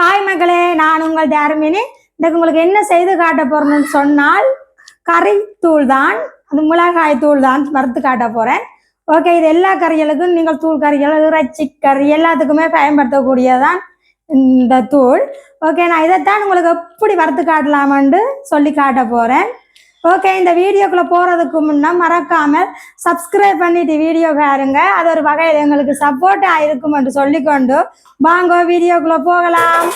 Hi மகளே நான் உங்கள் தேர்மினி இன்றைக்கு உங்களுக்கு என்ன செய்து காட்ட போறேன்னு சொன்னால் கறி தூள் தான் அது மிளகாய் தூள் தான் வறுத்து காட்ட போறேன். ஓகே இது எல்லா கறிகளுக்கும் நீங்கள் தூள் கறிகள் இறைச்சி கறி எல்லாத்துக்குமே பயன்படுத்தக்கூடியதான் இந்த தூள். ஓகே நான் இதைத்தான் உங்களுக்கு எப்படி வறுத்து காட்டலாமான்னு சொல்லி காட்ட போறேன். ஓகே இந்த வீடியோக்குள்ள போறதுக்கு முன்னே மறக்காம சப்ஸ்கிரைப் பண்ணிட்டு வீடியோ பாருங்க அது ஒரு வகையில் எங்களுக்கு சப்போர்ட்டா இருக்கும் என்று சொல்லிக்கொண்டு வாங்க வீடியோக்குள்ள போகலாம்.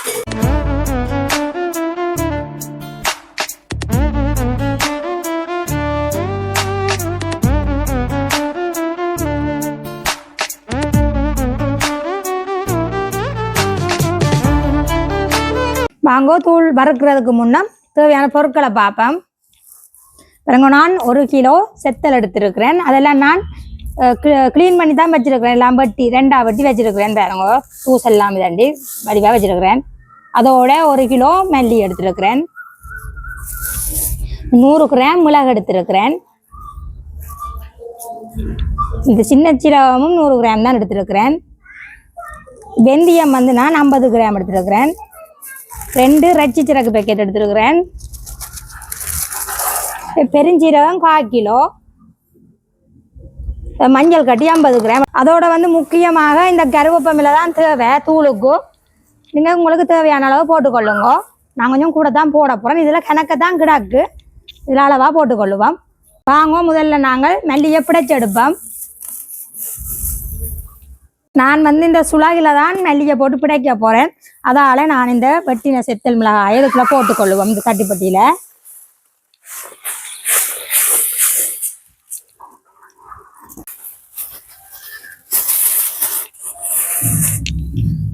வாங்கோ தூள் வறுக்கிறதுக்கு முன்னே தேவையான பொருட்களை பார்ப்போம். பாருங்க நான் ஒரு கிலோ செத்தல் எடுத்திருக்கிறேன். அதெல்லாம் நான் க்ளீன் பண்ணி தான் வச்சிருக்கிறேன். எல்லாம் வட்டி ரெண்டா வட்டி வச்சிருக்கிறேன் பாருங்க. தூஸ் எல்லாம் வடிவாக வச்சிருக்கிறேன். அதோட ஒரு கிலோ மல்லி எடுத்திருக்கிறேன். நூறு கிராம் மிளகு எடுத்திருக்கிறேன். இந்த சின்ன சீரகமும் நூறு கிராம் தான் எடுத்திருக்கிறேன். வெந்தயம் வந்து நான் ஐம்பது கிராம் எடுத்திருக்கிறேன். ரெண்டு ரச்சி சிறகு பேக்கெட் எடுத்திருக்கிறேன். பெருஞ்சீரகம் கால் கிலோ மஞ்சள் கட்டி ஐம்பது கிராம். அதோட வந்து முக்கியமாக இந்த கருவேப்பமில தான் தேவை தூளுக்கு. நீங்கள் உங்களுக்கு தேவையான அளவு போட்டுக்கொள்ளுங்க. நான் கொஞ்சம் கூட தான் போட போகிறேன் இதில் கணக்கு தான் கிடக்கு. இதில் அளவாக போட்டுக்கொள்ளுவோம். வாங்க முதல்ல நாங்கள் மல்லியை பிடைச்செடுப்போம். நான் வந்து இந்த சுலாகில தான் மல்லிகை போட்டு பிடைக்க போகிறேன் அதால் நான் இந்த வெட்டின செத்தல் மிளகாய் இதுக்குள்ளே போட்டுக்கொள்ளுவோம் இந்த தட்டிப்பட்டியில்.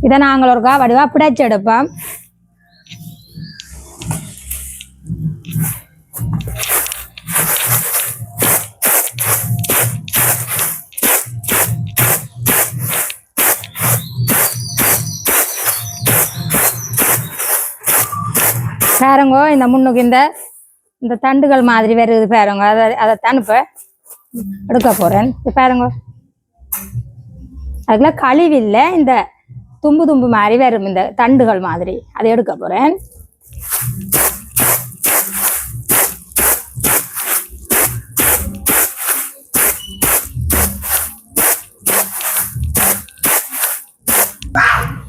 இதை நாங்கள் ஒருக்கா வடிவா பிடிச்சி எடுப்போம். பாருங்க இந்த முன்னுக்கு இந்த இந்த தண்டுகள் மாதிரி வருது பாருங்க. அதை அதை தனுப்ப எடுக்க போறேன். இது பாருங்க. அதுக்குள்ள கழிவில்லை இந்த தும்பு தும்பு மாதிரி வரும் இந்த தண்டுகள் மாதிரி. அதை எடுக்க போறேன்.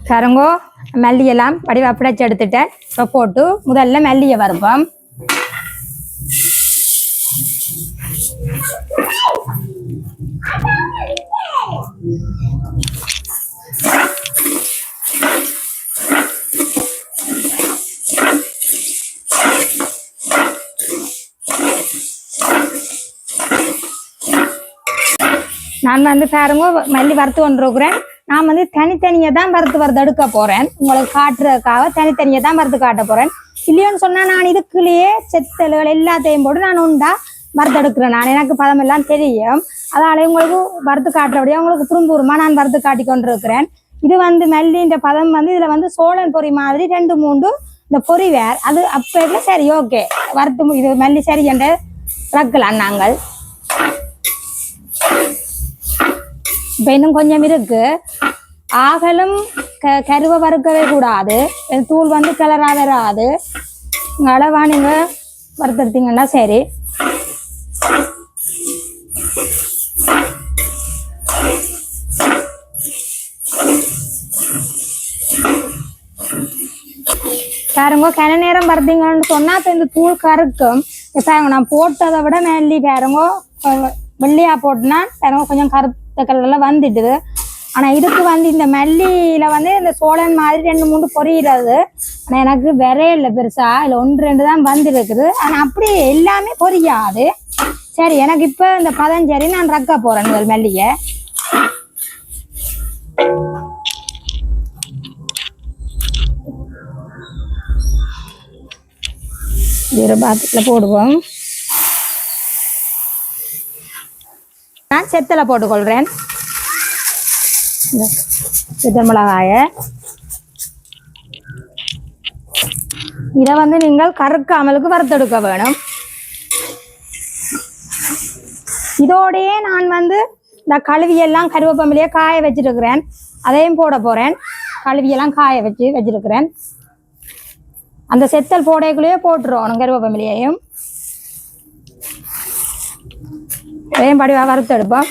கரங்கோ மல்லியெல்லாம் வடிவா பிடிச்சு எடுத்துட்டேன். இப்போ போட்டு முதல்ல மல்லியை வருவோம் நான் வந்து பாருங்க மல்லி வறுத்து கொண்டிருக்கிறேன். நான் வந்து தனித்தனியாக தான் வறுத்து வறுத்து எடுக்க போறேன். உங்களுக்கு காட்டுறதுக்காக தனித்தனியாக தான் வறுத்து காட்ட போறேன். இல்லையோன்னு சொன்னா நான் இதுக்குள்ளேயே செத்தல்கள் எல்லாத்தையும் போட்டு நான் உண்டா வறுத்து எடுக்கிறேன். நான் எனக்கு பதம் எல்லாம் தெரியும். அதனால உங்களுக்கு வறுத்து காட்டுறபடியே உங்களுக்கு புறம்பூர்மா நான் வறுத்து காட்டி கொண்டிருக்கிறேன். இது வந்து மல்லின்ற பதம் வந்து இதுல வந்து சோழன் பொரி மாதிரி ரெண்டு மூன்று இந்த பொரி வேர். அது அப்ப சரி ஓகே. வறுத்து இது மல்லி சரி என்று ரக்கலாம் நாங்கள். இப்போ இன்னும் கொஞ்சம் இருக்கு. ஆகலும் க கருவை வறுக்கவே கூடாது. தூள் வந்து கிளறா வராது. அளவா நீங்க வறுத்தெடுத்தீங்கன்னா சரி. பாருங்க கன நேரம் வறுத்தீங்கன்னு சொன்னா இந்த தூள் கருக்கும். பாருங்க நான் போட்டதை விட மேலி பாருங்க வெள்ளியா போட்டுனா பாருங்க கொஞ்சம் கரு கலரில் வந்துடுது ஆனா இதுக்கு வந்து இந்த மல்லியில வந்து இந்த சோழன் மாதிரி ரெண்டு மூணு பொரியிறது ஆனா எனக்கு விரையில பெருசா. இல்ல ஒன்று ரெண்டு தான் வந்துருக்குது. ஆனா அப்படி எல்லாமே பொரியாது சரி எனக்கு இப்ப இந்த பதம் நான் ரக்க போறேன் முதல் மல்லியை. ஒரு பாத்திரத்தில் போடுவோம். நான் செத்தலை போட்டுக்கொள்கிறேன். இந்த சித்தல் மிளகாய. இதை வந்து நீங்கள் கருக்காமலுக்கு வறுத்தெடுக்க வேணும். இதோடையே நான் வந்து இந்த கழுவியெல்லாம் கருவேப்பம்பிலேயே காய வச்சிருக்கிறேன். அதையும் போட போறேன். கழுவியெல்லாம் காய வச்சு வச்சிருக்கிறேன். அந்த செத்தல் போடைக்குள்ளேயே போட்டுருவோம் கருவேப்பமிலையையும் வறுத்து வறுத்தெடுப்போம்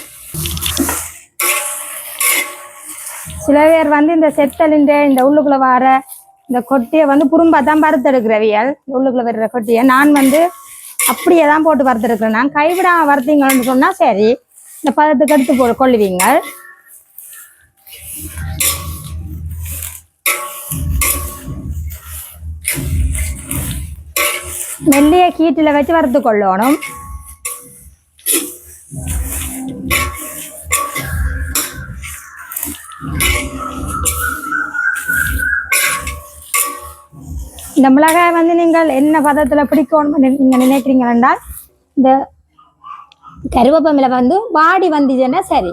சில பேர் வந்து இந்த செத்தலின்ற இந்த உள்ளுக்குள்ளே வர இந்த கொட்டியை வந்து குறும்பா தான் வறுத்தெடுக்கிறவியல் உள்ளுக்குள்ளே வர்ற கொட்டியை. நான் வந்து அப்படியே தான் போட்டு வறுத்தெடுக்கிறேன் நான் கைவிடாமல் வறுத்தீங்கன்னு சொன்னால் சரி. இந்த பதத்துக்கு எடுத்து போ கொள்ளுவீங்க மெல்லிய கீட்டில் வச்சு வறுத்து கொள்ளணும். இந்த மிளகாய் வந்து நீங்கள் என்ன பதத்தில் பிடிக்கணும் நீங்கள் நினைக்கிறீங்க என்றால் இந்த கருவேப்பமில வந்து வாடி வந்துச்சுன்னா சரி.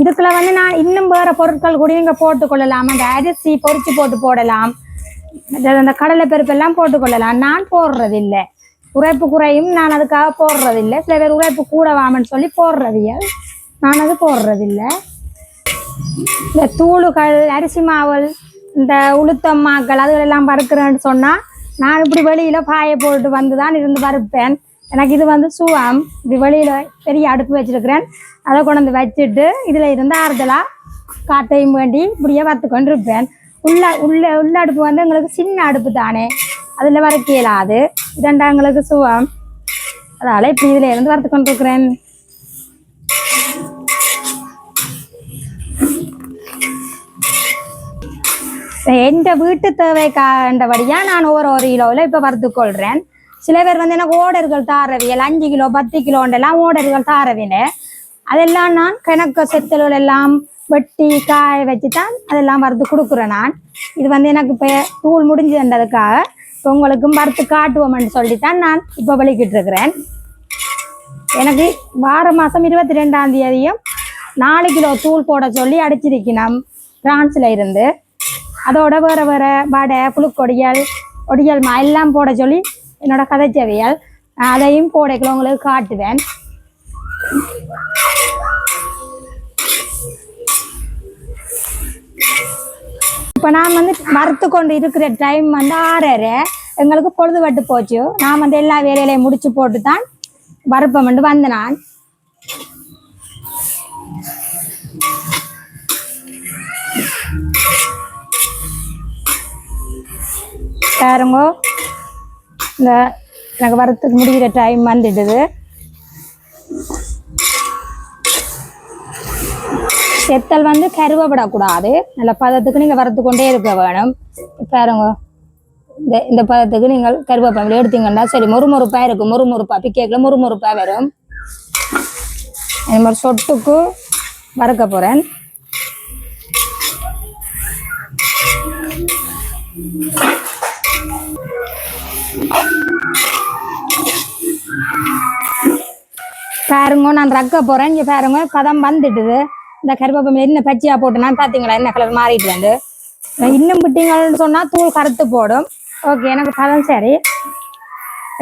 இதுக்குள்ள வந்து நான் இன்னும் வேற பொருட்கள் கூட நீங்க போட்டுக்கொள்ளலாம் அந்த அரிசி பொறிச்சு போட்டு போடலாம். அந்த கடலை பருப்பெல்லாம் போட்டுக்கொள்ளலாம். நான் போடுறது இல்லை உரைப்பு குறையும் நான் அதுக்காக போடுறது இல்லை சில பேர் உரைப்பு கூட வாமன்னு சொல்லி போடுறதில்ல. நான் அது போடுறது இல்லை இந்த தூளுகள் அரிசி மாவல் இந்த உளுத்தம்மாக்கள் அதுகளெல்லாம் பருக்கிறேன்னு சொன்னால் நான் இப்படி வெளியில் பாய போட்டு வந்து தான் இருந்து பருப்பேன். எனக்கு இது வந்து சுவம் இப்படி வெளியில் பெரிய அடுப்பு வச்சிருக்கிறேன். அதை கொண்டு வந்து வச்சுட்டு இதில் இருந்து ஆறுதலாக காட்டையும் வேண்டி இப்படியே வறுத்து கொண்டு இருப்பேன் உள்ள உள்ள உள்ள அடுப்பு வந்து எங்களுக்கு சின்ன அடுப்பு தானே. அதில் வர இயலாது. இதண்டா எங்களுக்கு சுவம் அதனால் இப்படி இதில் இருந்து வறுத்து கொண்டு இருக்கிறேன் எந்த வீட்டு தேவைக்காண்டபடியா நான் ஒரு ஒரு கிலோவில் இப்போ வறுத்து கொள்றேன். சில பேர் வந்து எனக்கு ஓடர்கள் தாரவியல் அஞ்சு கிலோ பத்து கிலோண்டெல்லாம் ஓடர்கள் தாரவில்லை அதெல்லாம் நான் கணக்கு செத்தல்கள் எல்லாம் வெட்டி காய வச்சு தான் அதெல்லாம் வறுத்து கொடுக்குறேன் நான். இது வந்து எனக்கு இப்போ தூள் முடிஞ்சதுன்றதுக்காக இப்போ உங்களுக்கும் வறுத்து காட்டுவோம்னு சொல்லித்தான் நான் இப்போ வலிக்கிட்டு இருக்கிறேன். எனக்கு வார மாதம் இருபத்தி ரெண்டாம் தேதியும் நாலு கிலோ தூள் போட சொல்லி அடிச்சிருக்கணும் பிரான்ஸில் இருந்து. அதோட வேற வேற வடை புழுக்கொடியல் ஒடியல் மா எல்லாம் போட சொல்லி என்னோட கதைச்சவியல் நான் அதையும் போடைக்குள்ள உங்களுக்கு காட்டுவேன். இப்போ நான் வந்து வறுத்து கொண்டு இருக்கிற டைம் வந்து ஆறரை. எங்களுக்கு பொழுதுபட்டு போச்சு. நான் வந்து எல்லா வேலையிலையும் முடிச்சு போட்டு தான் வறுப்பமெண்டு வந்தேன் நான் பாருங்க. இந்த எனக்கு வரத்துக்கு முடிகிற டைம் வந்துடுது. செத்தல் வந்து கருவப்படக்கூடாது. நல்ல பதத்துக்கு நீங்கள் வறுத்து கொண்டே இருக்க வேணும். பாருங்க. இந்த இந்த பதத்துக்கு நீங்கள் கருவேப்பிலை எடுத்தீங்கன்னா சரி முறுமுறுப்பா இருக்கும். முறுமுறுப்பா பிக்கேக்கில் முறுமுறுப்பா வரும். இந்த மாதிரி சொட்டுக்கு வறுக்க போகிறேன் பாருங்க நான் ரக்க போறேன். இங்க பாருங்க பதம் வந்துட்டுது. இந்த கருவேப்பிலை என்ன பச்சையா போட்டுனா பாத்தீங்களா என்ன கலர் மாறிட்டு வந்து? இன்னும் விட்டீங்கன்னு சொன்னா தூள் கருத்து போடும். ஓகே எனக்கு பதம் சரி.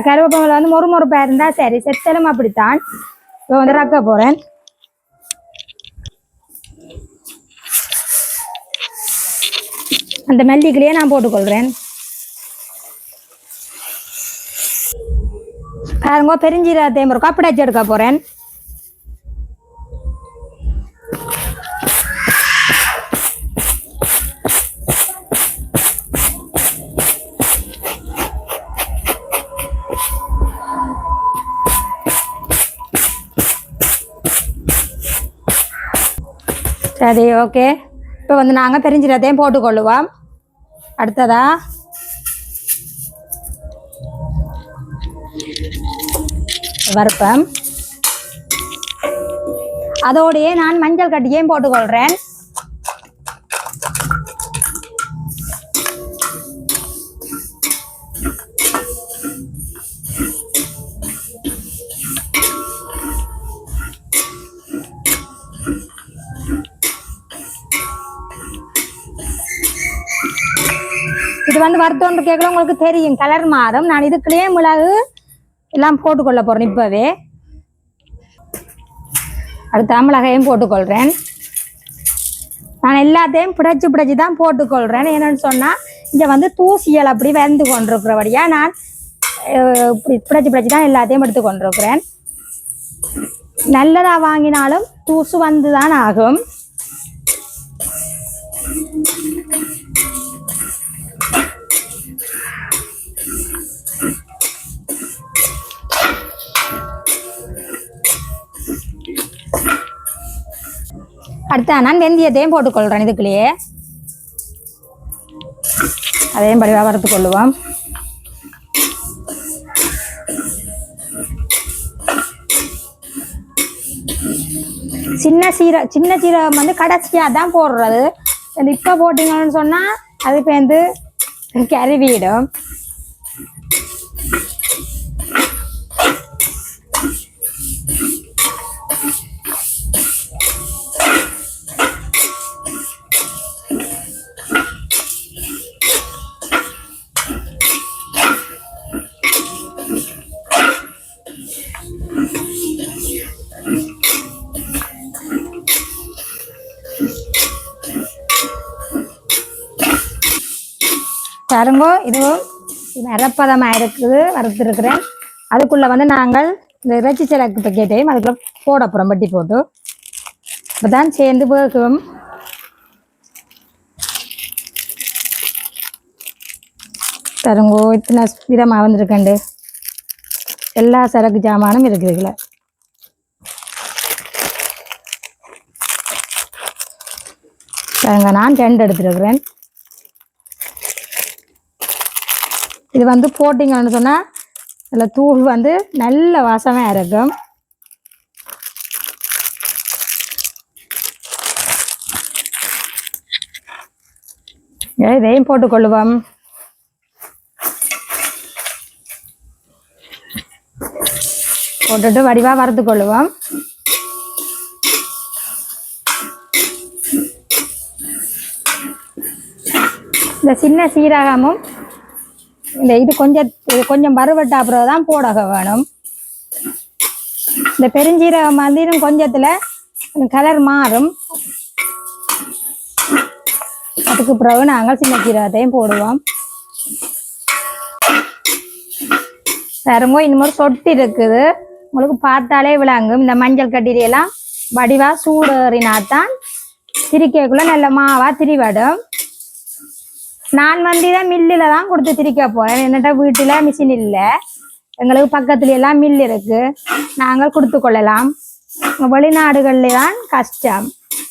கருவேப்பமில வந்து மொறு மொறுப்பா இருந்தா சரி. செத்தலும் அப்படித்தான். இப்போ வந்து ரக்க போறேன். அந்த மல்லிக்கிலேயே நான் போட்டுக்கொள்கிறேன் பாருங்க பெருஞ்சீரகத்தையும் ஒரு கப்பு அச்சு எடுக்க போகிறேன் சரி ஓகே இப்போ வந்து நாங்கள் பெருஞ்சீரகத்தையும் போட்டுக்கொள்ளுவோம் அடுத்ததா வறுப்பம் அதோடையே நான் மஞ்சள் கட்டியையும் போட்டுக்கொள்கிறேன் வந்து வறுத்தோன்று கேட்கல உங்களுக்கு தெரியும். கலர் மாறும். நான் இதுக்குள்ளேயே மிளகு எல்லாம் போட்டுக்கொள்ள போகிறேன் இப்போவே. அடுத்த மிளகையும் போட்டுக்கொள்கிறேன் நான் எல்லாத்தையும் பிடைச்சு பிடைச்சு தான் போட்டுக்கொள்கிறேன் என்னன்னு சொன்னால் இங்கே வந்து தூசியல் அப்படி வந்து கொண்டிருக்கிறபடியா நான் இப்படி பிடைச்சி பிடிச்சி தான் எல்லாத்தையும் எடுத்து கொண்டிருக்கிறேன். நல்லதாக வாங்கினாலும் தூசு வந்து தான் ஆகும். அடுத்த நான் வெந்தயத்தையும் போட்டுக்கொள்கிறேன் இதுக்குள்ளேயே. அதையும் படிவாக வறுத்து கொள்ளுவோம். சின்ன சீர சின்ன சீரகம் வந்து கடைசியாக தான் போடுறது. இந்த இப்போ போட்டிங்கன்னு சொன்னால் அது இப்போ வந்து கருவிடும் பாருங்கோ இதுவும் நிறப்பதமாக இருக்குது வறுத்துருக்குறேன். அதுக்குள்ளே வந்து நாங்கள் இந்த இறைச்சி சிறக்கு பக்கெட்டையும் அதுக்குள்ளே போட போகிறோம் வட்டி போட்டு. இப்போ தான் சேர்ந்து போகும். தருங்கோ இத்தனை விதமாக வந்திருக்கண்டு. எல்லா சரக்கு ஜாமானும் இருக்குதுல பாருங்க நான் ரெண்டு எடுத்துருக்குறேன். இது வந்து போட்டிங்கன்னு சொன்னால் இதில் தூள் வந்து நல்ல வாசமாக இருக்கும் இதையும் போட்டுக்கொள்ளுவோம் போட்டுட்டு வடிவாக வறுத்து கொள்ளுவோம். இந்த சின்ன சீரகமும் இந்த இது கொஞ்சம் இது கொஞ்சம் வறுவட்ட அப்புறம் தான் போடக வேணும். இந்த பெருஞ்சீரகம் வந்து இன்னும் கொஞ்சத்துல கலர் மாறும். அதுக்கு பிறகு நாங்கள் சின்ன சீரகத்தையும் போடுவோம். பாருங்க இன்னமும் சொட்டு இருக்குது. உங்களுக்கு பார்த்தாலே விளங்கும். இந்த மஞ்சள் கட்டிலையெல்லாம் வடிவா சூடேறினாத்தான் திரிக்கக்குள்ள நல்ல மாவாக திரிவடும். நான் வந்து தான் மில்லில் தான் கொடுத்து திரிக்க போறேன். என்னட்ட வீட்டில் மிஷின் இல்லை. எங்களுக்கு பக்கத்துல எல்லாம் மில் இருக்கு. நாங்கள் கொடுத்து கொள்ளலாம். வெளிநாடுகள்ல தான் கஷ்டம்.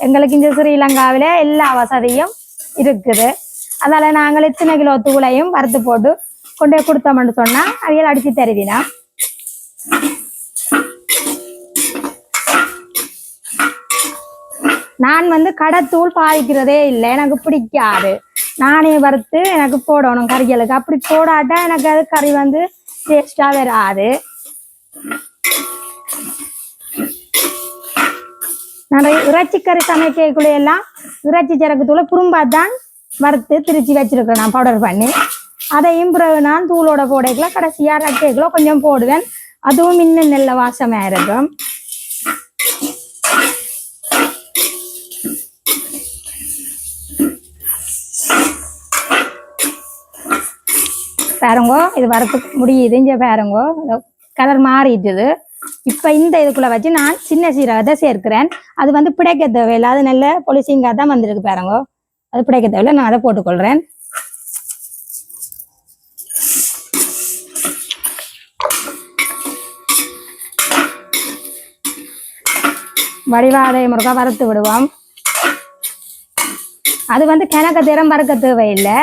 எங்களுக்கு இந்த ஸ்ரீலங்காவில் எல்லா வசதியும் இருக்குது. அதால நாங்கள் இத்தனை கிலோ தூளையும் வறுத்து போட்டு கொண்டு போய் கொடுத்தோம்னு சொன்னா அவையில் அடிச்சு தருவினா. நான் வந்து கடத்தூள் பாதிக்கிறதே இல்லை. எனக்கு பிடிக்காது. நானே வறுத்து எனக்கு போடணும் கறிகளுக்கு. அப்படி போடாட்டா எனக்கு அது கறி வந்து டேஸ்டா வராது. நான் இறைச்சி கறி சமைக்கக்குள்ள எல்லாம் இறைச்சி சரக்கு தூளை குறும்பா தான் வறுத்து திருச்சி வச்சிருக்கேன் நான் பவுடர் பண்ணி. அதையும் பிறகு நான் தூளோட போடைக்குள்ள கடைசியா ரட்டைக்குள்ள கொஞ்சம் போடுவேன். அதுவும் இன்னும் நல்ல வாசமா இருக்கும். பாருங்கோ இது வரத்துக்கு முடியுது. இங்கே பாருங்கோ கலர் மாறிட்டுது. இப்போ இந்த இதுக்குள்ள வச்சு நான் சின்ன சீரகத்தை சேர்க்கிறேன். அது வந்து பிடைக்க தேவையில்லை. அது நல்ல பொலிசிங்காக தான் வந்திருக்கு பாருங்கோ. அது பிடைக்க தேவையில்லை நான் அதை போட்டுக்கொள்கிறேன் வடிவாதை முருகா வறுத்து விடுவோம். அது வந்து கிணக்க திறம் வறுக்க தேவையில்லை.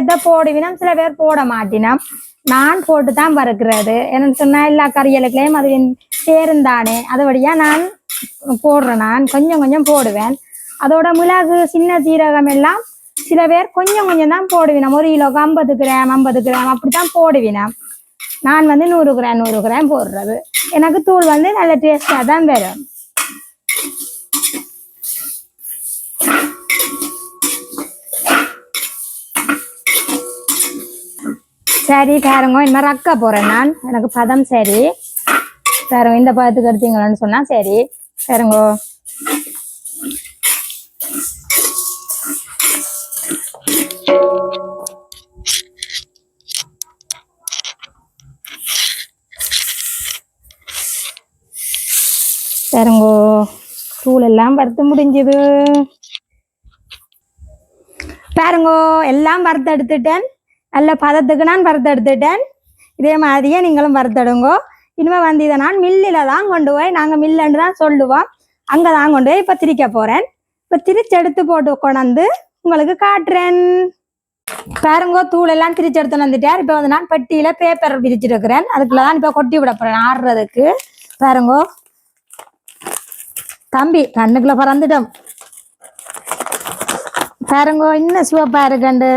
எதை போடுவினம் சில பேர் போட மாட்டினோம். நான் போட்டு தான் வறுக்கிறது. என்னன்னு சொன்னா எல்லா கறிகளுக்குலையும் அது சேருந்தானே சேர்ந்தானே அதுபடியா நான் போடுறேன். நான் கொஞ்சம் கொஞ்சம் போடுவேன். அதோட மிளகு சின்ன சீரகம் எல்லாம் சில பேர் கொஞ்சம் கொஞ்சம் தான் போடுவினோம். ஒரு கிலோக்கு ஐம்பது கிராம் ஐம்பது கிராம் அப்படி தான் நான் வந்து நூறு கிராம் நூறு கிராம் போடுறது. எனக்கு தூள் வந்து நல்ல டேஸ்டாக தான் வரும். சரி பாருங்க இந்த அக்கா போறேன் நான். எனக்கு பதம் சரி. பாருங்க இந்த பதத்துக்கு எடுத்தீங்களான்னு சொன்னா சரி. பாருங்க பாருங்கோ தூள் எல்லாம் வறுத்து முடிஞ்சது. பாருங்கோ எல்லாம் வறுத்து எடுத்துட்டேன் நல்ல பதத்துக்கு நான் வறுத்தெடுத்துட்டேன். இதே மாதிரியே நீங்களும் வறுத்தெடுங்கோ. இனிமேல் வந்து இதை நான் மில்லில் தான் கொண்டு போய் நாங்கள் மில்லுன்னு தான் சொல்லுவோம். அங்கே தான் கொண்டு போய் இப்போ திரிக்க போகிறேன் இப்போ திரிச்சு எடுத்து போட்டு கொண்டாந்து உங்களுக்கு காட்டுறேன். பாருங்கோ தூள் எல்லாம் திரிச்சு எடுத்து வந்துட்டார். இப்போ வந்து நான் பெட்டியில் பேப்பர் விரிச்சிருக்கிறேன். அதுக்குள்ள தான் இப்போ கொட்டி விட போகிறேன் ஆடுறதுக்கு பாருங்கோ. தம்பி கண்ணுக்குள்ள பறந்துட்டோம். பாருங்கோ இன்னும் சிவப்பாக இருக்கண்டு.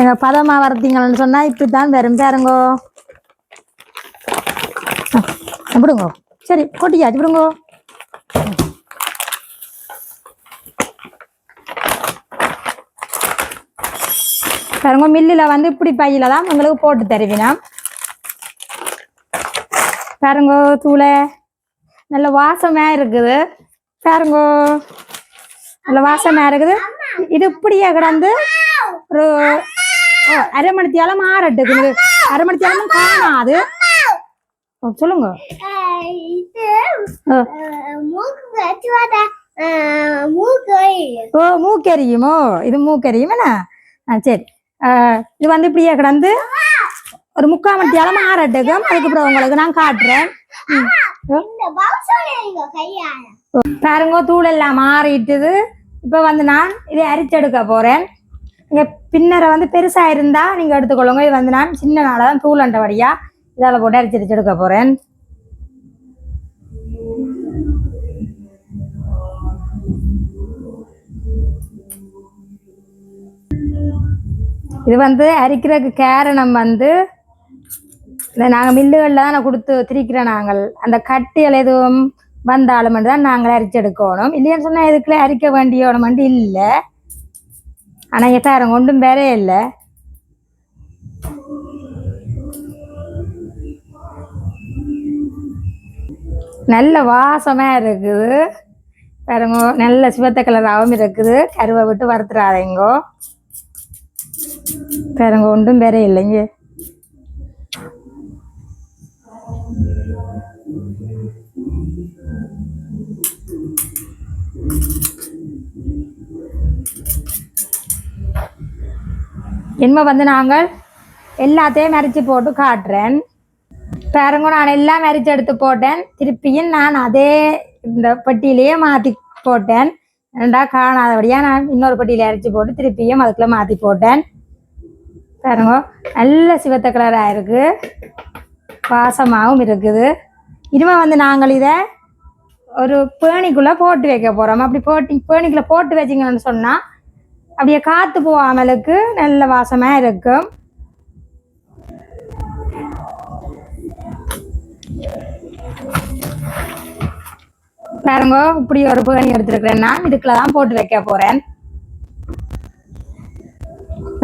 எங்க பதமா வர்த்தீங்கன்னு சொன்னா இப்படித்தான் வரும் பாருங்கோ. பேருங்கோ விடுங்கோ. சரி கொட்டியாச்சு விடுங்கோ. பாருங்க மில்லில் வந்து இப்படி பையில தான் உங்களுக்கு போட்டு தருவினா. பாருங்கோ தூளை. நல்ல வாசமா இருக்குது. பாருங்கோ. நல்ல வாசமா இருக்குது. இது இப்படியே கிடந்து ஒரு மணி தேலமும் காணாது ஓ, சொல்லுங்க. ஓ, மூக்கெரியுமோ இது மூக்கெரியும் என்ன? சரி. இது வந்து இப்படியே கிடந்து ஒரு முக்கால் மணி தேலம் ஆறட்டுக்கும் அதுக்கப்புறம் உங்களுக்கு நான் காட்டுறேன். பாருங்க தூள் எல்லாம் மாறிட்டுது. இப்போ வந்து நான் இதை அரிச்செடுக்க போறேன். இங்கே பின்னரை வந்து பெருசாக இருந்தா நீங்கள் எடுத்துக்கொள்ளுங்க. இது வந்து நான் சின்ன நாளாக தான் தூள் அண்டபடியா இதால் போட்டு அரைச்சி அரைச்சி எடுக்க போறேன். இது வந்து அரிக்கிறதுக்கு கேரணம் வந்து இந்த நாங்கள் மில்லுகளில் தான் நான் கொடுத்து திரிக்கிறோம் நாங்கள். அந்த கட்டிகள் எதுவும் வந்தாலும் தான் நாங்கள் அரிச்சு எடுக்கணும். இல்லைன்னு சொன்னால் இதுக்குள்ளே அரிக்க வேண்டியவனமெண்டு இல்லை. ஆனால் இங்கே பாருங்க ஒன்றும் வேறே இல்லை. நல்ல வாசமாக இருக்குது. பாருங்க நல்ல சிவத்த கலராகவும் இருக்குது. கருவை விட்டு வறுத்துறாதீங்கோ பாருங்க ஒன்றும் வேற இல்லைங்க இனிமே வந்து நாங்கள் எல்லாத்தையும் மறைச்சி போட்டு காட்டுறேன். பாருங்க நான் எல்லாம் மறைச்சி எடுத்து போட்டேன். திருப்பியும் நான் அதே இந்த பெட்டியிலேயே மாற்றி போட்டேன். ரெண்டா காணாதபடியாக நான் இன்னொரு பெட்டியில் அரைச்சி போட்டு திருப்பியும் அதுக்குள்ளே மாற்றி போட்டேன். பாருங்க நல்ல சிவத்த கலராக இருக்குது வாசமாகவும் இருக்குது. இனிமே வந்து நாங்கள் இதை ஒரு பேணிக்குள்ளே போட்டு வைக்க போகிறோம் அப்படி போட்டு பேணிக்குள்ளே போட்டு வச்சிங்கன்னு சொன்னால் அப்படியே காற்று போகாமலுக்கு நல்ல வாசமாக இருக்கும். பாருங்க இப்படி ஒரு புகனி எடுத்துருக்கிறேன். நான் இதுக்குள்ள தான் போட்டு வைக்க போகிறேன்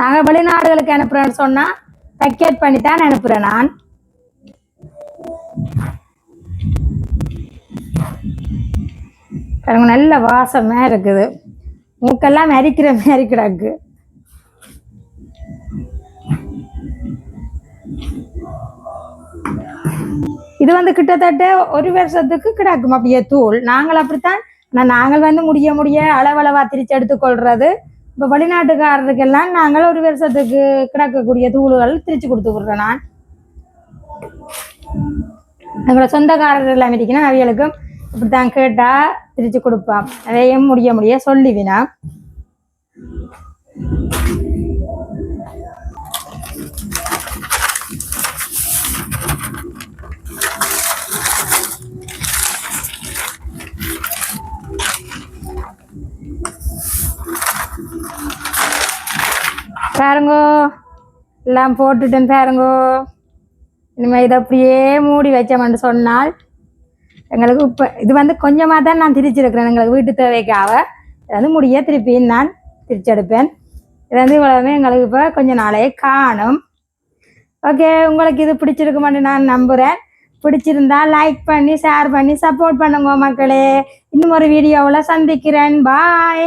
நாங்கள் வெளிநாடுகளுக்கு அனுப்புகிறேன்னு சொன்னால் பேக்கெட் பண்ணி தான் அனுப்புகிறேன் நான். பாருங்க நல்ல வாசமாக இருக்குது. மூக்கெல்லாம் மறிக்கிற மாதிரி கிடக்கு. இது வந்து கிட்டத்தட்ட ஒரு வருஷத்துக்கு கிடக்கும் அப்படியே தூள். நாங்கள் அப்படித்தான் ஆனால் நாங்கள் வந்து முடிய முடிய அளவளவா திரிச்சு எடுத்துக்கொள்றது. இப்போ வெளிநாட்டுக்காரருக்கெல்லாம் நாங்கள் ஒரு வருஷத்துக்கு கிடக்கக்கூடிய தூள்கள் திரிச்சு கொடுத்து விடுறோம் நான். எங்களோட சொந்தக்காரர் எல்லாம் இருக்கணும் அவைகளுக்கும் இப்படித்தான் கேட்டா திரிச்சு கொடுப்பான் அதையும் முடிய முடிய சொல்லிவினா பாருங்கோ எல்லாம் போட்டுட்டேன் பாருங்கோ. இனிமேல் இதை அப்படியே மூடி வச்சோம்னு சொன்னால் எங்களுக்கு இப்போ இது வந்து கொஞ்சமாக தான் நான் திரிச்சிருக்கிறேன். எங்களுக்கு வீட்டு தேவைக்காக இது வந்து முடிய திருப்பி நான் திரிச்செடுப்பேன். இது வந்து இவ்வளவுமே எங்களுக்கு இப்போ கொஞ்ச நாளே காணும். ஓகே உங்களுக்கு இது பிடிச்சிருக்குமான்னு நான் நம்புகிறேன் பிடிச்சிருந்தா லைக் பண்ணி ஷேர் பண்ணி சப்போர்ட் பண்ணுங்க மக்களே. இன்னும் ஒரு வீடியோவில் சந்திக்கிறேன். பாய்